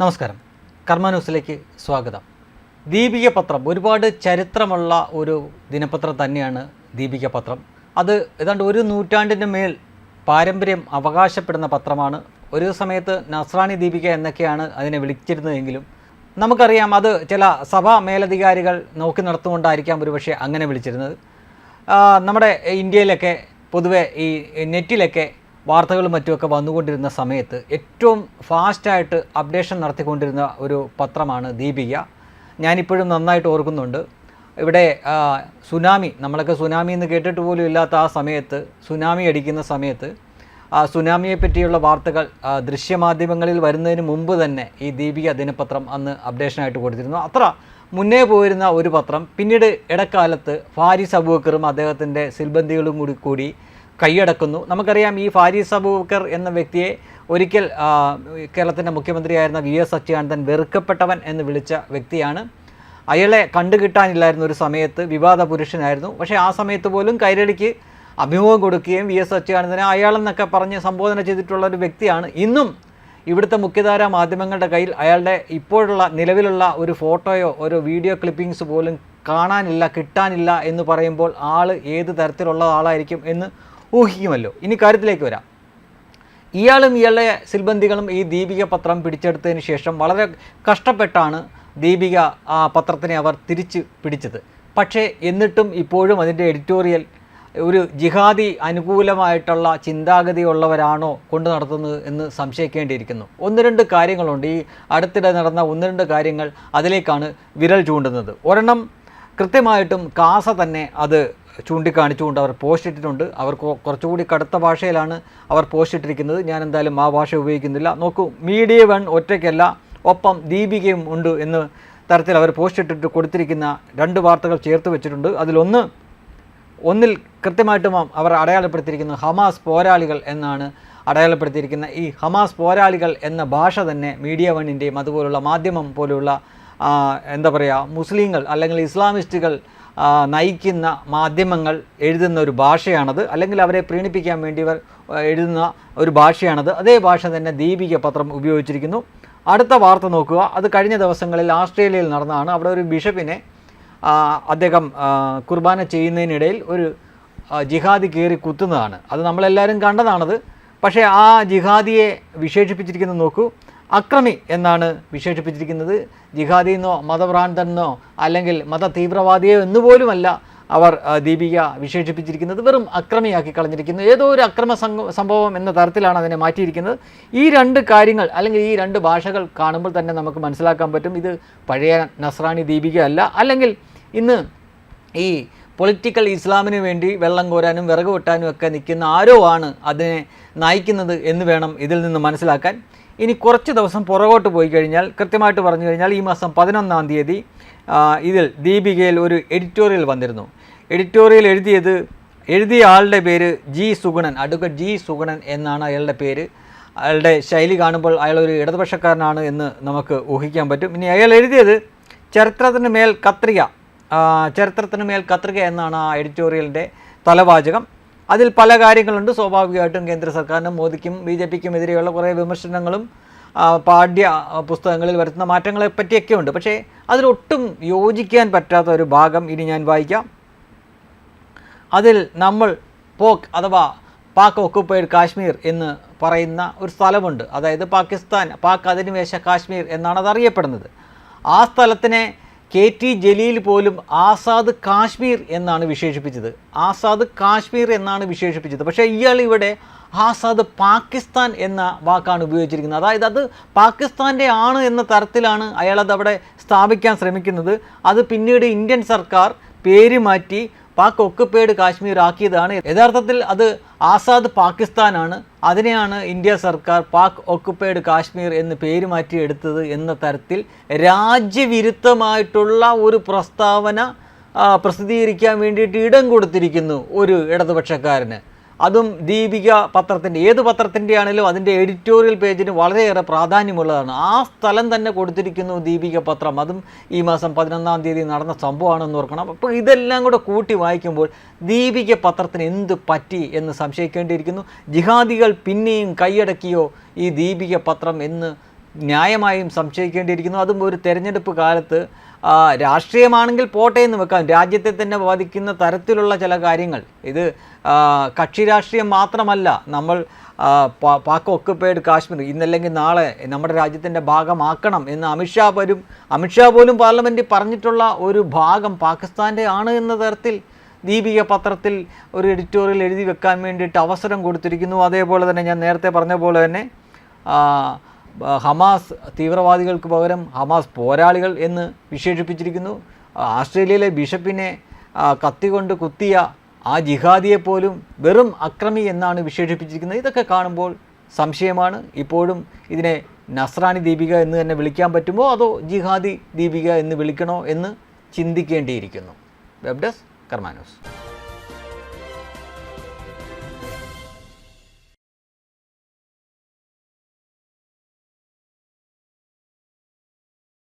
നമസ്കാരം. കർമ്മ ന്യൂസിലേക്ക് സ്വാഗതം. ദീപിക പത്രം ഒരുപാട് ചരിത്രമുള്ള ഒരു ദിനപത്രം തന്നെയാണ് ദീപിക പത്രം അത് ഏതാണ്ട് ഒരു നൂറ്റാണ്ടിന് മേൽ പാരമ്പര്യം അവകാശപ്പെടുന്ന പത്രമാണ്. ഒരു സമയത്ത് നസ്രാണി ദീപിക എന്നൊക്കെയാണ് അതിനെ വിളിച്ചിരുന്നതെങ്കിലും നമുക്കറിയാം അത് ചില സഭാ മേലധികാരികൾ നോക്കി നടത്തുകൊണ്ടായിരിക്കാം ഒരുപക്ഷെ അങ്ങനെ വിളിച്ചിരുന്നത്. നമ്മുടെ ഇന്ത്യയിലൊക്കെ പൊതുവെ ഈ നെറ്റിലൊക്കെ വാർത്തകളും മറ്റുമൊക്കെ വന്നുകൊണ്ടിരുന്ന സമയത്ത് ഏറ്റവും ഫാസ്റ്റായിട്ട് അപ്ഡേഷൻ നടത്തിക്കൊണ്ടിരുന്ന ഒരു പത്രമാണ് ദീപിക. ഞാനിപ്പോഴും നന്നായിട്ട് ഓർക്കുന്നുണ്ട്. ഇവിടെ സുനാമി നമ്മളൊക്കെ സുനാമി എന്ന് കേട്ടിട്ട് പോലും ഇല്ലാത്ത ആ സമയത്ത് സുനാമി അടിക്കുന്ന സമയത്ത് ആ സുനാമിയെ പറ്റിയുള്ള വാർത്തകൾ ദൃശ്യമാധ്യമങ്ങളിൽ വരുന്നതിന് മുമ്പ് തന്നെ ഈ ദീപിക ദിനപത്രം അന്ന് അപ്ഡേഷനായിട്ട് കൊടുത്തിരുന്നു. അത്ര മുന്നേ പോയിരുന്ന ഒരു പത്രം. പിന്നീട് ഇടക്കാലത്ത് ഫാരിസ് അബൂക്കറും അദ്ദേഹത്തിന്റെ സിൽബന്ദികളും കൂടി കൂടി കൈയടക്കുന്നു. നമുക്കറിയാം ഈ ഫാരിസ് അബൂബക്കർ എന്ന വ്യക്തിയെ ഒരിക്കൽ കേരളത്തിന്റെ മുഖ്യമന്ത്രിയായിരുന്ന വി എസ് അച്യുതാനന്ദൻ വെറുക്കപ്പെട്ടവൻ എന്ന് വിളിച്ച വ്യക്തിയാണ്. അയാളെ കണ്ടുകിട്ടാനില്ലായിരുന്ന ഒരു സമയത്ത് വിവാദ പുരുഷനായിരുന്നു. പക്ഷേ ആ സമയത്ത് പോലും കൈരളിക്ക് അഭിമുഖം കൊടുക്കുകയും വി എസ് അച്യുതാനന്ദനെ അയാളെന്നൊക്കെ പറഞ്ഞ് സംബോധന ചെയ്തിട്ടുള്ള ഒരു വ്യക്തിയാണ്. ഇന്നും ഇവിടുത്തെ മുഖ്യധാര മാധ്യമങ്ങളുടെ കയ്യിൽ അയാളുടെ ഇപ്പോഴുള്ള നിലവിലുള്ള ഒരു ഫോട്ടോയോ ഒരു വീഡിയോ ക്ലിപ്പിങ്സ് പോലും കാണാനില്ല കിട്ടാനില്ല എന്ന് പറയുമ്പോൾ ആൾ ഏത് തരത്തിലുള്ള ആളായിരിക്കും എന്ന് ഊഹിക്കുമല്ലോ. ഇനി കാര്യത്തിലേക്ക് വരാം. ഇയാളും ഇയാളുടെ സിൽബന്ധികളും ഈ ദീപിക പത്രം പിടിച്ചെടുത്തതിന് ശേഷം വളരെ കഷ്ടപ്പെട്ടാണ് ദീപിക ആ പത്രത്തിനെ അവർ തിരിച്ച് പിടിച്ചത്. പക്ഷേ എന്നിട്ടും ഇപ്പോഴും അതിന്റെ എഡിറ്റോറിയൽ ഒരു ജിഹാദി അനുകൂലമായിട്ടുള്ള ചിന്താഗതിയുള്ളവരാണോ കൊണ്ടു നടത്തുന്നത് എന്ന് സംശയിക്കേണ്ടിയിരിക്കുന്നു. ഒന്ന് രണ്ട് കാര്യങ്ങളുണ്ട്. ഈ അടുത്തിടെ നടന്ന ഒന്ന് രണ്ട് കാര്യങ്ങൾ അതിലേക്കാണ് വിരൽ ചൂണ്ടുന്നത്. ഒരെണ്ണം കൃത്യമായിട്ടും കാസ തന്നെ അത് ചൂണ്ടിക്കാണിച്ചുകൊണ്ട് അവർ പോസ്റ്റ് ഇട്ടിട്ടുണ്ട് അവർ കുറച്ചുകൂടി കടുത്ത ഭാഷയിലാണ് അവർ പോസ്റ്റ് ഇട്ടിരിക്കുന്നത് ഞാൻ എന്തായാലും ആ ഭാഷ ഉപയോഗിക്കുന്നില്ല. നോക്കൂ മീഡിയ വൺ ഒറ്റയ്ക്കല്ല ഒപ്പം ദീപികയും ഉണ്ട് എന്ന് തരത്തിൽ അവർ പോസ്റ്റ് ഇട്ടിട്ട് കൊടുത്തിരിക്കുന്ന രണ്ട് വാർത്തകൾ ചേർത്ത് വെച്ചിട്ടുണ്ട്. അതിലൊന്ന് ഒന്നിൽ കൃത്യമായിട്ടും അവർ അടയാളപ്പെടുത്തിയിരിക്കുന്നത് ഹമാസ് പോരാളികൾ എന്നാണ് അടയാളപ്പെടുത്തിയിരിക്കുന്ന ഈ ഹമാസ് പോരാളികൾ എന്ന ഭാഷ തന്നെ മീഡിയ വണ്ണിന്റെയും അതുപോലുള്ള മാധ്യമം പോലുള്ള എന്താ പറയുക മുസ്ലിങ്ങൾ അല്ലെങ്കിൽ ഇസ്ലാമിസ്റ്റുകൾ നയിക്കുന്ന മാധ്യമങ്ങൾ എഴുതുന്ന ഒരു ഭാഷയാണത്. അല്ലെങ്കിൽ അവരെ പ്രീണിപ്പിക്കാൻ വേണ്ടി എഴുതുന്ന ഒരു ഭാഷയാണത്. അതേ ഭാഷ തന്നെ ദീപിക പത്രം ഉപയോഗിച്ചിരിക്കുന്നു. അടുത്ത വാർത്ത നോക്കുക. അത് കഴിഞ്ഞ ദിവസങ്ങളിൽ ആസ്ട്രേലിയയിൽ നടന്നതാണ്. അവിടെ ഒരു ബിഷപ്പിനെ അദ്ദേഹം കുർബാന ചെയ്യുന്നതിനിടയിൽ ഒരു ജിഹാദി കയറി കുത്തുന്നതാണ്. അത് നമ്മളെല്ലാവരും കണ്ടതാണത്. പക്ഷേ ആ ജിഹാദിയെ വിശേഷിപ്പിച്ചിരിക്കുന്നത് നോക്കൂ. അക്രമി എന്നാണ് വിശേഷിപ്പിച്ചിരിക്കുന്നത്. ജിഹാദി എന്നോ മതഭ്രാന്തനെന്നോ അല്ലെങ്കിൽ മത തീവ്രവാദിയോ എന്നുപോലുമല്ല അവർ ദീപിക വിശേഷിപ്പിച്ചിരിക്കുന്നത്. വെറും അക്രമിയാക്കി കളഞ്ഞിരിക്കുന്നു. ഏതോ ഒരു അക്രമ സംഭവം എന്ന തരത്തിലാണ് അതിനെ മാറ്റിയിരിക്കുന്നത്. ഈ രണ്ട് കാര്യങ്ങൾ അല്ലെങ്കിൽ ഈ രണ്ട് ഭാഷകൾ കാണുമ്പോൾ തന്നെ നമുക്ക് മനസ്സിലാക്കാൻ പറ്റും. ഇത് പഴയ നസ്രാണി ദീപിക അല്ല. അല്ലെങ്കിൽ ഇന്ന് ഈ പൊളിറ്റിക്കൽ ഇസ്ലാമിന് വേണ്ടി വെള്ളം കോരാനും വിറക് വെട്ടാനും ഒക്കെ നിൽക്കുന്ന ആരോ ആണ് അതിനെ നയിക്കുന്നത് എന്ന് വേണം ഇതിൽ നിന്ന് മനസ്സിലാക്കാൻ. ഇനി കുറച്ച് ദിവസം പുറകോട്ട് പോയി കഴിഞ്ഞാൽ കൃത്യമായിട്ട് പറഞ്ഞു കഴിഞ്ഞാൽ ഈ മാസം പതിനൊന്നാം തീയതി ഇതിൽ ദീപികയിൽ ഒരു എഡിറ്റോറിയൽ വന്നിരുന്നു. എഡിറ്റോറിയൽ എഴുതിയത് എഴുതിയ ആളുടെ പേര് ജി സുഗുണൻ അടുക്ക ജി സുഗുണൻ എന്നാണ് അയാളുടെ പേര്. അയാളുടെ ശൈലി കാണുമ്പോൾ അയാൾ ഒരു ഇടതുപക്ഷക്കാരനാണ് എന്ന് നമുക്ക് ഊഹിക്കാൻ പറ്റും. ഇനി അയാൾ എഴുതിയത് ചരിത്രത്തിന് മേൽ കത്രിക ചരിത്രത്തിന് മേൽ കത്രിക എന്നാണ് ആ എഡിറ്റോറിയലിന്റെ തലവാചകം. അതിൽ പല കാര്യങ്ങളുണ്ട്. സ്വാഭാവികമായിട്ടും കേന്ദ്ര സർക്കാരിനും മോദിക്കും ബി ജെ പിക്കും എതിരെയുള്ള കുറേ വിമർശനങ്ങളും പാഠ്യ പുസ്തകങ്ങളിൽ വരുത്തുന്ന മാറ്റങ്ങളെ പറ്റിയൊക്കെ ഉണ്ട്. പക്ഷേ അതിലൊട്ടും യോജിക്കാൻ പറ്റാത്ത ഒരു ഭാഗം ഇനി ഞാൻ വായിക്കാം. അതിൽ നമ്മൾ പോക്ക് അഥവാ പാക്ക് ഒക്കുപ്പൈഡ് കാശ്മീർ എന്ന് പറയുന്ന ഒരു സ്ഥലമുണ്ട്. അതായത് പാകിസ്ഥാൻ പാക് അധിനിവേശ കാശ്മീർ എന്നാണ് അത് അറിയപ്പെടുന്നത്. ആ സ്ഥലത്തിനെ കെ ടി ജലീൽ പോലും ആസാദ് കാശ്മീർ എന്നാണ് വിശേഷിപ്പിച്ചത്. ആസാദ് കാശ്മീർ എന്നാണ് വിശേഷിപ്പിച്ചത്. പക്ഷേ ഇയാൾ ഇവിടെ ആസാദ് പാകിസ്ഥാൻ എന്ന വാക്കാണ് ഉപയോഗിച്ചിരിക്കുന്നത്. അതായത് അത് പാകിസ്ഥാന്റെ ആണ് എന്ന തരത്തിലാണ് അയാളത് അവിടെ സ്ഥാപിക്കാൻ ശ്രമിക്കുന്നത്. അത് പിന്നീട് ഇന്ത്യൻ സർക്കാർ പേര് മാറ്റി പാക് ഒക്കുപ്പേഡ് കാശ്മീർ ആക്കിയതാണ്. യഥാർത്ഥത്തിൽ അത് ആസാദ് പാകിസ്ഥാനാണ്. അതിനെയാണ് ഇന്ത്യ സർക്കാർ പാക് ഒക്കുപ്പൈഡ് കാശ്മീർ എന്ന് പേര് മാറ്റി എടുത്തത് എന്ന തരത്തിൽ രാജ്യവിരുദ്ധമായിട്ടുള്ള ഒരു പ്രസ്താവന പ്രസിദ്ധീകരിക്കാൻ വേണ്ടിയിട്ട് ഇടം കൊടുത്തിരിക്കുന്നു ഒരു ഇടതുപക്ഷക്കാരന്. അതും ദീപിക പത്രത്തിന്റെ ഏത് പത്രത്തിന്റെ ആണെങ്കിലും അതിന്റെ എഡിറ്റോറിയൽ പേജിന് വളരെയേറെ പ്രാധാന്യമുള്ളതാണ്. ആ സ്ഥലം തന്നെ കൊടുത്തിരിക്കുന്നു ദീപിക പത്രം. അതും ഈ മാസം പതിനൊന്നാം തീയതി നടന്ന സംഭവമാണെന്ന് ഓർക്കണം. അപ്പോൾ ഇതെല്ലാം കൂടെ കൂട്ടി വായിക്കുമ്പോൾ ദീപിക പത്രത്തിന് എന്ത് പറ്റി എന്ന് സംശയിക്കേണ്ടിയിരിക്കുന്നു. ജിഹാദികൾ പിന്നെയും കൈയടക്കിയോ ഈ ദീപിക പത്രം എന്ന് ന്യായമായും സംശയിക്കേണ്ടിയിരിക്കുന്നു. അതും ഒരു തെരഞ്ഞെടുപ്പ് കാലത്ത് രാഷ്ട്രീയമാണെങ്കിൽ പോട്ടെ എന്ന് വെക്കാം. രാജ്യത്തെ തന്നെ ബാധിക്കുന്ന തരത്തിലുള്ള ചില കാര്യങ്ങൾ. ഇത് കക്ഷി രാഷ്ട്രീയം മാത്രമല്ല. നമ്മൾ പാക്ക് ഒക്കുപ്പൈഡ് കാശ്മീർ ഇന്നല്ലെങ്കിൽ നാളെ നമ്മുടെ രാജ്യത്തിന്റെ ഭാഗമാക്കണം എന്ന് അമിത്ഷാ വരും. അമിത്ഷാ പോലും പാർലമെന്റിൽ പറഞ്ഞിട്ടുള്ള ഒരു ഭാഗം പാകിസ്ഥാന്റെ ആണ് എന്ന തരത്തിൽ ദീപിക പത്രത്തിൽ ഒരു എഡിറ്റോറിയൽ എഴുതി വെക്കാൻ വേണ്ടിയിട്ട് അവസരം കൊടുത്തിരിക്കുന്നു. അതേപോലെ തന്നെ ഞാൻ നേരത്തെ പറഞ്ഞ പോലെ തന്നെ ഹമാസ് തീവ്രവാദികൾക്ക് പകരം ഹമാസ് പോരാളികൾ എന്ന് വിശേഷിപ്പിച്ചിരിക്കുന്നു. ആസ്ട്രേലിയയിലെ ബിഷപ്പിനെ കത്തി കത്തികൊണ്ട് കുത്തിയ ആ ജിഹാദിയെ പോലും വെറും അക്രമി എന്നാണ് വിശേഷിപ്പിച്ചിരിക്കുന്നത്. ഇതൊക്കെ കാണുമ്പോൾ സംശയമാണ്. ഇപ്പോഴും ഇതിനെ നസ്രാണി ദീപിക എന്ന് തന്നെ വിളിക്കാൻ പറ്റുമോ? അതോ ജിഹാദി ദീപിക എന്ന് വിളിക്കണോ എന്ന് ചിന്തിക്കേണ്ടിയിരിക്കുന്നു. Web desk കർമാനോസ്